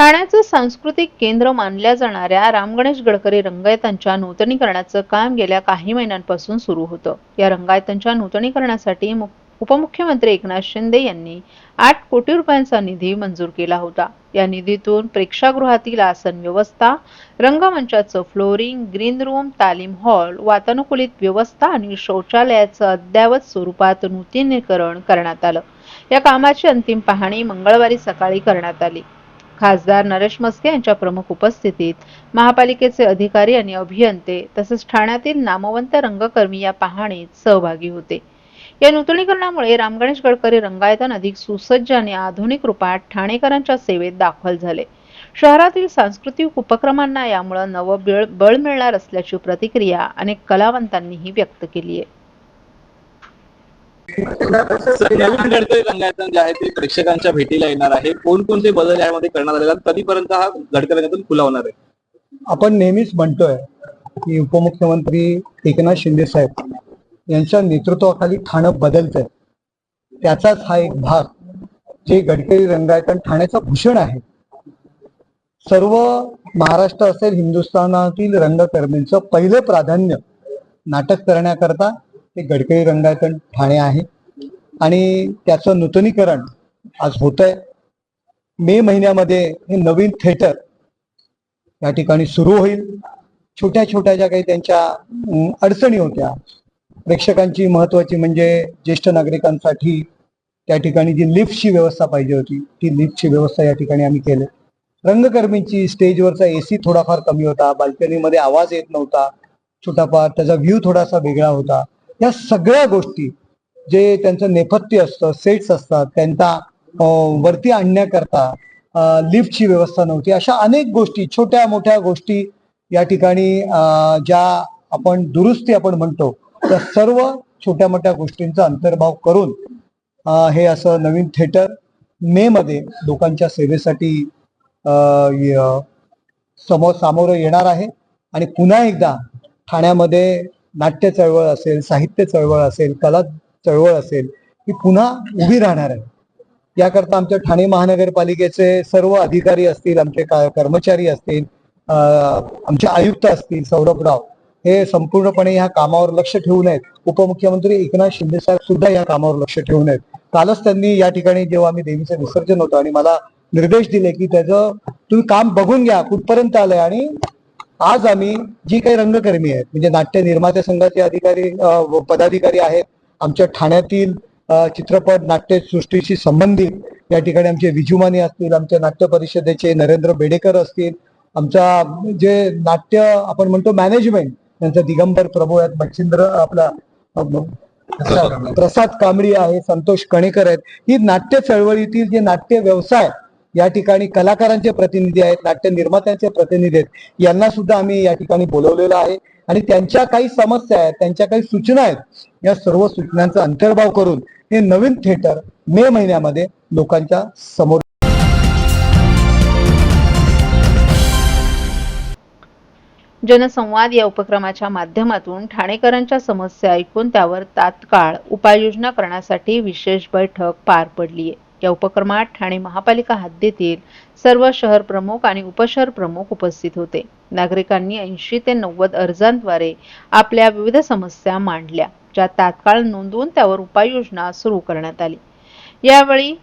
ठाण्याचं सांस्कृतिक केंद्र मानल्या जाणाऱ्या रामगणेश गडकरी रंगायतांच्या नूतनीकरणाचं काम गेल्या काही महिन्यांपासून सुरू होतं. या रंगायतांच्या नूतनीकरणासाठी मु- उपमुख्यमंत्री एकनाथ शिंदे यांनी आठ कोटी रुपयांचा निधी मंजूर केला होता. या निधीतून प्रेक्षागृहातील आसन व्यवस्था रंगमंचाचं फ्लोरिंग ग्रीन रूम तालीम हॉल वातानुकूलित व्यवस्था आणि शौचालयाचं अद्ययावत स्वरूपात नूतनीकरण करण्यात आलं. या कामाची अंतिम पाहणी मंगळवारी सकाळी करण्यात आली. खासदार नरेश मस्के यांच्या प्रमुख उपस्थितीत महापालिकेचे अधिकारी आणि अभियंते तसेच ठाण्यातील नामवंत रंगकर्मी या पाहणीत सहभागी होते. या नूतनीकरणामुळे रामगणेश गडकरी रंगायतन अधिक सुसज्ज आणि आधुनिक रूपात ठाणेकरांच्या सेवेत दाखल झाले. शहरातील सांस्कृतिक उपक्रमांना यामुळे नवं बळ बळ मिळणार असल्याची प्रतिक्रिया अनेक कलावंतांनीही व्यक्त केली आहे. नवीन गडकरी रंगायतन जे आहे ते प्रेक्षकांच्या भेटीला येणार आहे. कोणकोणते बदल यामध्ये करण्यात आले कधीपर्यंत हा गडकरी रंगातून खुला होणार आहे? आपण नेहमीच म्हणतोय की उपमुख्यमंत्री एकनाथ शिंदे साहेब यांच्या नेतृत्वाखाली ठाणं बदलतंय. त्याचाच हा एक भाग. जे गडकरी रंगायतन ठाण्याचं भूषण आहे. सर्व महाराष्ट्र असेल हिंदुस्थानातील रंगकर्मींचं पहिलं प्राधान्य नाटक करण्याकरता ते गडकरी रंगायतन ठाणे आहे. आणि त्याचं नूतनीकरण आज होत आहे मे महिन्यामध्ये हे नवीन थिएटर या ठिकाणी सुरू होईल. छोट्या छोट्या ज्या काही त्यांच्या अडचणी होत्या प्रेक्षकांची महत्वाची म्हणजे ज्येष्ठ नागरिकांसाठी त्या ठिकाणी जी लिफ्टची व्यवस्था पाहिजे होती ती लिफ्टची व्यवस्था या ठिकाणी आम्ही केली. रंगकर्मींची स्टेजवरचा एसी थोडाफार कमी होता बाल्कनीमध्ये आवाज येत नव्हता. छोटाफार त्याचा व्ह्यू थोडासा वेगळा होता. या सगळ्या गोष्टी जे त्यांचं नेपथ्य असतं सेट्स असतात त्यांचा वरती आणण्याकरता लिफ्टची व्यवस्था नव्हती. अशा अनेक गोष्टी छोट्या मोठ्या गोष्टी या ठिकाणी ज्या आपण दुरुस्ती आपण म्हणतो त्या सर्व छोट्या मोठ्या गोष्टींचा अंतर्भाव करून हे असं नवीन थिएटर मे मध्ये लोकांच्या सेवेसाठी समोर सामोरं येणार आहे. आणि पुन्हा एकदा ठाण्यामध्ये नाट्य चळवळ असेल साहित्य चळवळ असेल कला चळवळ असेल ही पुन्हा उभी राहणार आहे. याकरता आमच्या ठाणे महानगरपालिकेचे सर्व अधिकारी असतील आमचे कर्मचारी असतील आमचे आयुक्त असतील सौरभराव हे संपूर्णपणे ह्या कामावर लक्ष ठेवून आहेत उपमुख्यमंत्री एकनाथ शिंदे साहेब सुद्धा या कामावर लक्ष ठेवून आहेत कालच त्यांनी या ठिकाणी जेव्हा आम्ही देवीचं विसर्जन होतं आणि मला निर्देश दिले की त्याचं तुम्ही काम बघून घ्या कुठपर्यंत आलंय आणि आज आम्ही जी काही रंगकर्मी आहेत म्हणजे नाट्य निर्माते संघाचे अधिकारी पदाधिकारी आहेत आमच्या ठाण्यातील चित्रपट नाट्य सृष्टीशी संबंधित या ठिकाणी आमचे विजुमानी असतील आमच्या नाट्य परिषदेचे नरेंद्र बेडेकर असतील आमचा जे नाट्य आपण म्हणतो मॅनेजमेंट त्यांचं दिगंबर प्रभू आहेत मच्छिंद्र आपला प्रसाद कांबळी आहे संतोष कणेकर आहेत. ही नाट्य चळवळीतील जे नाट्य व्यवसाय या ठिकाणी कलाकारांचे प्रतिनिधी आहेत नाट्य निर्मात्यांचे प्रतिनिधी आहेत. यांना सुद्धा आम्ही या ठिकाणी बोलवलेलं आहे. आणि त्यांच्या काही समस्या आहेत त्यांच्या काही सूचना आहेत या सर्व सूचनांचा अंतर्भाव करून हे नवीन थिएटर मे महिन्यामध्ये लोकांच्या समोर जनसंवाद या उपक्रमाच्या माध्यमातून ठाणेकरांच्या समस्या ऐकून त्यावर तात्काळ उपाययोजना करण्यासाठी विशेष बैठक पार पडली आहे या उपक्रमात ठाणे महापालिका हद्दीतील सर्व शहर प्रमुख आणि उपशहर प्रमुख उपस्थित होते. नागरिकांनी ऐंशी ते नव्वद अर्जांद्वारे आपल्या विविध समस्या मांडल्या ज्या तात्काळ नोंदवून त्यावर उपाययोजना सुरू करण्यात आली. यावेळी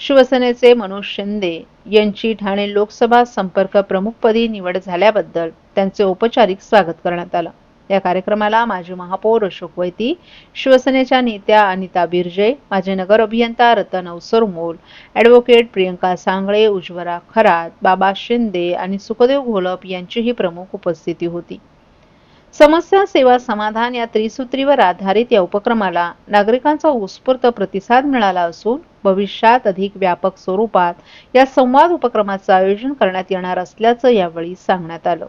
शिवसेनेचे मनोज शिंदे यांची ठाणे लोकसभा संपर्क प्रमुखपदी निवड झाल्याबद्दल त्यांचे औपचारिक स्वागत करण्यात आलं. या कार्यक्रमाला माजी महापौर अशोक वैती शिवसेनेच्या नेत्या अनिता बिर्जे माजी नगर अभियंता रतन अवसरमोल ॲडव्होकेट प्रियंका सांगळे उज्वला खरात बाबा शिंदे आणि सुखदेव घोलप यांचीही प्रमुख उपस्थिती होती. समस्या सेवा समाधान या त्रिसूत्रीवर आधारित या उपक्रमाला नागरिकांचा उत्स्फूर्त प्रतिसाद मिळाला असून भविष्यात अधिक व्यापक स्वरूपात या संवाद उपक्रमाचं आयोजन करण्यात येणार असल्याचं यावेळी सांगण्यात आलं.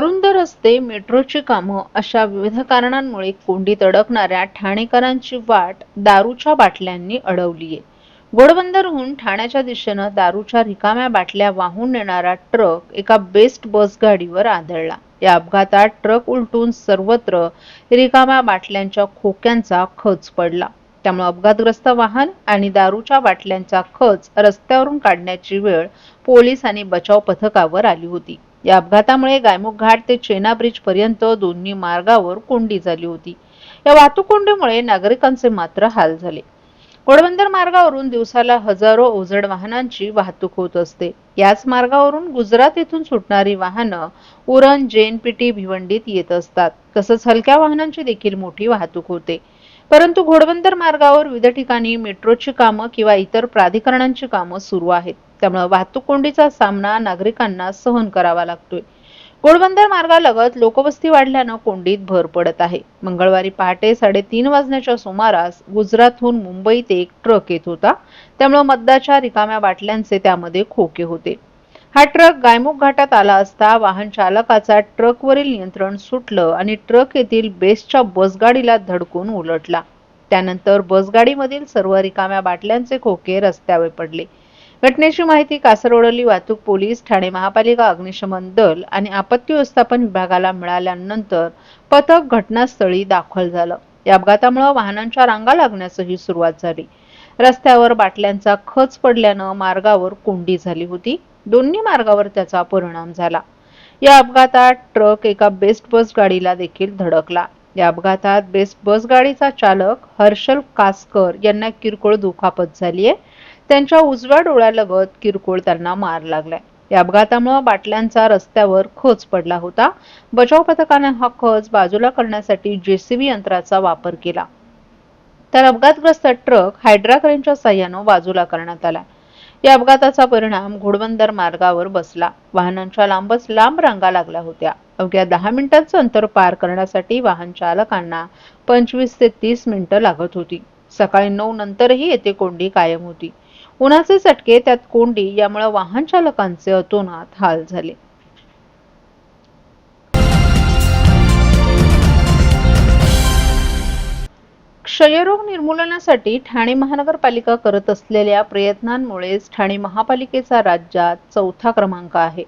अरुंद रस्ते मेट्रोची कामं अशा विविध कारणांमुळे कोंडीत अडकणाऱ्या ठाणेकरांची वाट दारूच्या बाटल्यांनी अडवलीये. घोडबंदरहून ठाण्याच्या दिशेनं दारूच्या रिकाम्या बाटल्या वाहून नेणारा ट्रक एका बेस्ट बस गाडीवर आदळला. या अपघातात ट्रक उलटून सर्वत्र रिकाम्या बाटल्यांच्या खोक्यांचा खच पडला. त्यामुळे अपघातग्रस्त वाहन आणि दारूच्या बाटल्यांचा खच रस्त्यावरून काढण्याची वेळ पोलीस आणि बचाव पथकावर आली होती. या अपघातामुळे गायमुख घाट ते चेना ब्रिज पर्यंत दोन्ही मार्गावर कोंडी झाली होती. या वाहतूक कोंडीमुळे नागरिकांचे मात्र हाल झाले. घोडबंदर मार्गावरून दिवसाला हजारो ओझड वाहनांची वाहतूक होत असते. याच मार्गावरून गुजरात येथून सुटणारी वाहनं उरण जेएनपीटी भिवंडीत येत असतात. तसंच हलक्या वाहनांची देखील मोठी वाहतूक होते. परंतु घोडबंदर मार्गावर विविध ठिकाणी मेट्रोची कामं किंवा इतर प्राधिकरणांची कामं सुरू आहेत. त्यामुळे वाहतूक कोंडीचा सामना नागरिकांना सहन करावा लागतोय. घोडबंदर मार्गालगत लोकवस्ती वाढल्यानं कोंडीत भर पडत आहे. मंगळवारी पहाटे साडेतीन वाजण्याच्या सुमारास गुजरातहून मुंबईत एक ट्रक येत होता. त्यामुळे मद्दाच्या रिकाम्या बाटल्यांचे त्यामध्ये खोके होते. हा ट्रक गायमुख घाटात आला असता वाहन चालकाचा ट्रकवरील नियंत्रण सुटलं आणि ट्रक येथील बेस्टच्या बसगाडीला धडकून उलटला. त्यानंतर बसगाडीमधील सर्व रिकाम्या बाटल्यांचे खोके रस्त्यावर पडले. घटनेची माहिती कासरवडली वाहतूक पोलीस ठाणे महापालिका अग्निशमन दल आणि आपत्ती व्यवस्थापन विभागाला मिळाल्यानंतर पथक घटनास्थळी दाखल झालं. या अपघातामुळे वाहनांच्या रांगा लागण्यासही सुरुवात झाली. रस्त्यावर बाटल्यांचा खच पडल्यानं मार्गावर कोंडी झाली होती. दोन्ही मार्गावर त्याचा परिणाम झाला. या अपघातात ट्रक एका बेस्ट बस गाडीला देखील धडकला. या अपघातात बेस्ट बस गाडीचा चालक हर्षल कासकर यांना किरकोळ दुखापत झाली आहे त्यांच्या उजव्या डोळ्यालगत किरकोळ त्यांना मार लागलाय. या अपघातामुळे बाटल्यांचा रस्त्यावर खच पडला होता. बचाव पथकाने हा खच बाजूला करण्यासाठी जेसीबी यंत्राचा वापर केला. तर अपघातग्रस्त ट्रक हायड्रा क्रेनच्या सहाय्यानं बाजूला करण्यात आला. या अपघाताचा परिणाम घोडबंदर मार्गावर बसला. वाहनांच्या लांबच लांब रांगा लागल्या होत्या. अवघ्या दहा मिनिटांचं अंतर पार करण्यासाठी वाहन चालकांना पंचवीस ते तीस मिनिटं लागत होती. सकाळी नऊ नंतरही येथे कोंडी कायम होती. उन्हाचे चटके त्यात कोंडी यामुळे वाहन चालकांचे अतोनात हाल झाले. क्षयरोग निर्मूलनासाठी ठाणे महानगरपालिका करत असलेल्या प्रयत्नांमुळेच ठाणे महापालिकेचा राज्यात चौथा क्रमांक आहे.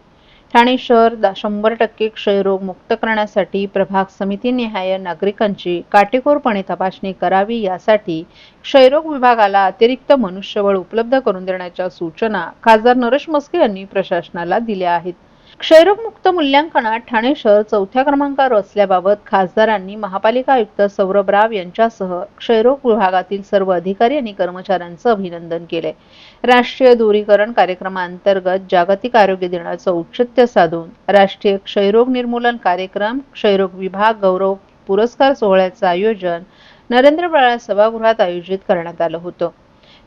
ठाणे शहर दा- शंभर टक्के क्षयरोग मुक्त करण्यासाठी प्रभाग समितीनिहाय नागरिकांची काटेकोरपणे तपासणी करावी यासाठी क्षयरोग विभागाला अतिरिक्त मनुष्यबळ उपलब्ध करून देण्याच्या सूचना खासदार नरेश मस्के यांनी प्रशासनाला दिल्या आहेत. क्षयरोगमुक्त मूल्यांकनात ठाणे शहर चौथ्या क्रमांकावर असल्याबाबत खासदारांनी महापालिका आयुक्त सौरभ राव यांच्यासह क्षयरोग विभागातील सर्व अधिकारी आणि कर्मचाऱ्यांचं अभिनंदन केलंय राष्ट्रीय दूरीकरण कार्यक्रमाअंतर्गत जागतिक आरोग्य दिनाचं औचित्य साधून राष्ट्रीय क्षयरोग निर्मूलन कार्यक्रम क्षयरोग विभाग गौरव पुरस्कार सोहळ्याचं आयोजन नरेंद्र बाळा सभागृहात आयोजित करण्यात आलं होतं.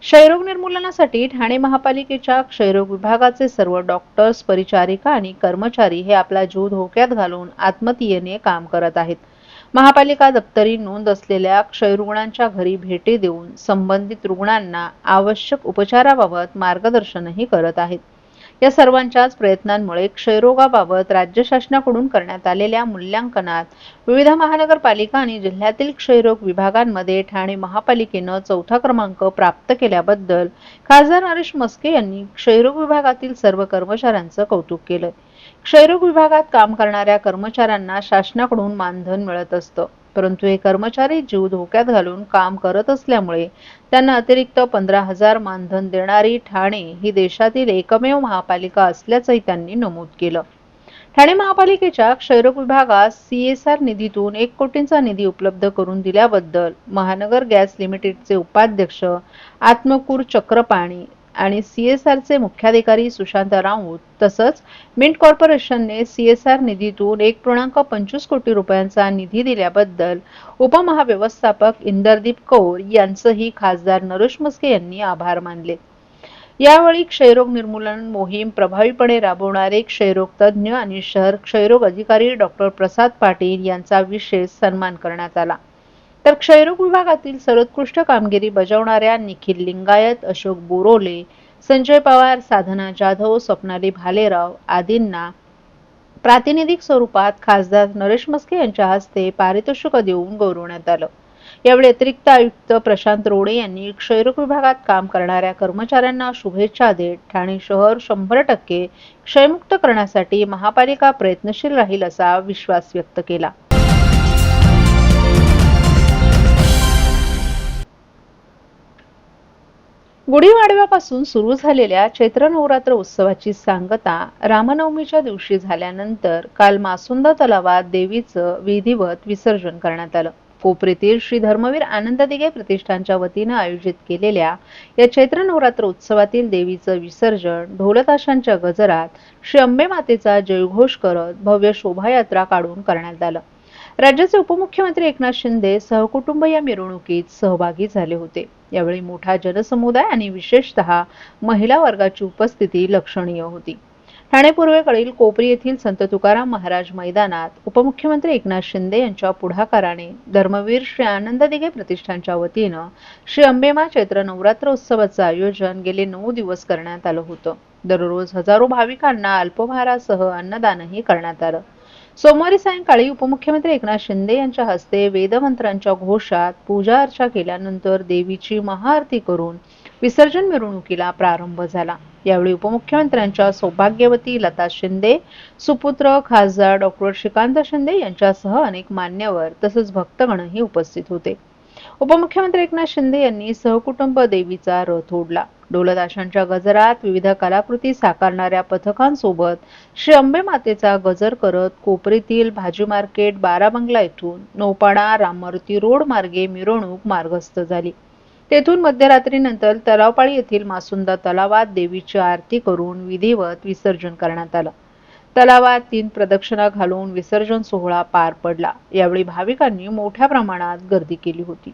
क्षयरोग निर्मूलनासाठी ठाणे महापालिकेच्या क्षयरोग विभागाचे सर्व डॉक्टर्स परिचारिका आणि कर्मचारी हे आपला जीव धोक्यात घालून आत्मतीयने काम करत आहेत. महापालिका दप्तरी नोंद असलेल्या क्षयरुग्णांच्या घरी भेटी देऊन संबंधित रुग्णांना आवश्यक उपचाराबाबत मार्गदर्शनही करत आहेत. या सर्वांच्याच प्रयत्नांमुळे क्षयरोगाबाबत राज्य शासनाकडून करण्यात आलेल्या मूल्यांकनात विविध महानगरपालिका आणि जिल्ह्यातील क्षयरोग विभागांमध्ये ठाणे महापालिकेनं चौथा क्रमांक प्राप्त केल्याबद्दल खासदार नरेश मस्के यांनी क्षयरोग विभागातील सर्व कर्मचाऱ्यांचं कौतुक केलंय क्षयरोग विभागात काम करणाऱ्या कर्मचाऱ्यांना शासनाकडून मानधन मिळत असतं. परंतु हे कर्मचारी जीव धोक्यात घालून काम करत असल्यामुळे त्यांना अतिरिक्त पंधरा हजार मानधन देणारी ठाणे ही देशातील एकमेव महापालिका असल्याचंही त्यांनी नमूद केलं. ठाणे महापालिकेच्या क्षयरोग विभागात सीएसआर निधीतून एक कोटींचा निधी उपलब्ध करून दिल्याबद्दल महानगर गॅस लिमिटेडचे उपाध्यक्ष आत्मकूर चक्रपाणी आणि सीएसआरचे मुख्याधिकारी सुशांत राऊत तसंच मिंट कॉर्पोरेशनने सीएसआर निधीतून एक पूर्णांक पंचवीस कोटी रुपयांचा निधी दिल्याबद्दल उपमहाव्यवस्थापक इंदरदीप कौर यांचंही खासदार नरेश मस्के यांनी आभार मानले. यावेळी क्षयरोग निर्मूलन मोहीम प्रभावीपणे राबवणारे क्षयरोग तज्ज्ञ आणि शहर क्षयरोग अधिकारी डॉक्टर प्रसाद पाटील यांचा विशेष सन्मान करण्यात आला. तर क्षयरोग विभागातील सर्वोत्कृष्ट कामगिरी बजावणाऱ्या निखिल लिंगायत अशोक बोरोले संजय पवार साधना जाधव स्वप्नाली भालेराव आदींना प्रातिनिधिक स्वरूपात खासदार नरेश मस्के यांच्या हस्ते पारितोषिक देऊन गौरवण्यात आलं. यावेळी अतिरिक्त आयुक्त प्रशांत रोडे यांनी क्षयरोग विभागात काम करणाऱ्या कर्मचाऱ्यांना शुभेच्छा देत ठाणे शहर शंभर टक्के क्षयमुक्त करण्यासाठी महापालिका प्रयत्नशील राहील असा विश्वास व्यक्त केला. गुढीपाडव्यापासून सुरू झालेल्या चैत्र नवरात्र उत्सवाची सांगता रामनवमीच्या दिवशी झाल्यानंतर काल मासुंदा तलावात देवीचं विधिवत विसर्जन करण्यात आलं. कोपरीतील श्री धर्मवीर आनंद दिघे प्रतिष्ठानच्या वतीनं आयोजित केलेल्या या चैत्र नवरात्र उत्सवातील देवीचं विसर्जन ढोलताशांच्या गजरात श्री अंबे मातेचा जयघोष करत भव्य शोभायात्रा काढून करण्यात आलं. राज्याचे उपमुख्यमंत्री एकनाथ शिंदे सहकुटुंब या मिरवणुकीत सहभागी झाले होते. यावेळी मोठा जनसमुदाय आणि विशेषतः महिला वर्गाची उपस्थिती लक्षणीय होती. ठाणे पूर्वेकडील कोपरी येथील संत तुकाराम महाराज मैदानात उपमुख्यमंत्री एकनाथ शिंदे यांच्या पुढाकाराने धर्मवीर श्री आनंद दिघे प्रतिष्ठानच्या वतीनं श्री अंबेमा चैत्र नवरात्र उत्सवाचं आयोजन गेले नऊ दिवस करण्यात आलं होतं. दररोज हजारो भाविकांना अल्पभारासह अन्नदानही करण्यात आलं. सोमवारी सायंकाळी उपमुख्यमंत्री एकनाथ शिंदे यांच्या हस्ते वेदमंत्रांच्या घोषात पूजा अर्चा केल्यानंतर देवीची महाआरती करून विसर्जन मिरवणुकीला प्रारंभ झाला. यावेळी उपमुख्यमंत्र्यांच्या सौभाग्यवती लता शिंदे सुपुत्र खासदार डॉक्टर श्रीकांत शिंदे यांच्यासह अनेक मान्यवर तसंच भक्तगणही उपस्थित होते. उपमुख्यमंत्री एकनाथ शिंदे यांनी सहकुटुंब देवीचा रथ ओढला. ढोलदाशांच्या गजरात विविध कलाकृती साकारणाऱ्या पथकांसोबत श्री अंबे मातेचा गजर करत कोपरीतील भाजी मार्केट बाराबंगला येथून नौपाडा राममारुती रोड मार्गे मिरवणूक मार्गस्थ झाली. तेथून मध्यरात्रीनंतर तलावपाळी येथील मासुंदा तलावात देवीची आरती करून विधिवत विसर्जन करण्यात आलं. तलावात तीन प्रदक्षिणा घालून विसर्जन सोहळा पार पडला. यावेळी भाविकांनी मोठ्या प्रमाणात गर्दी केली होती.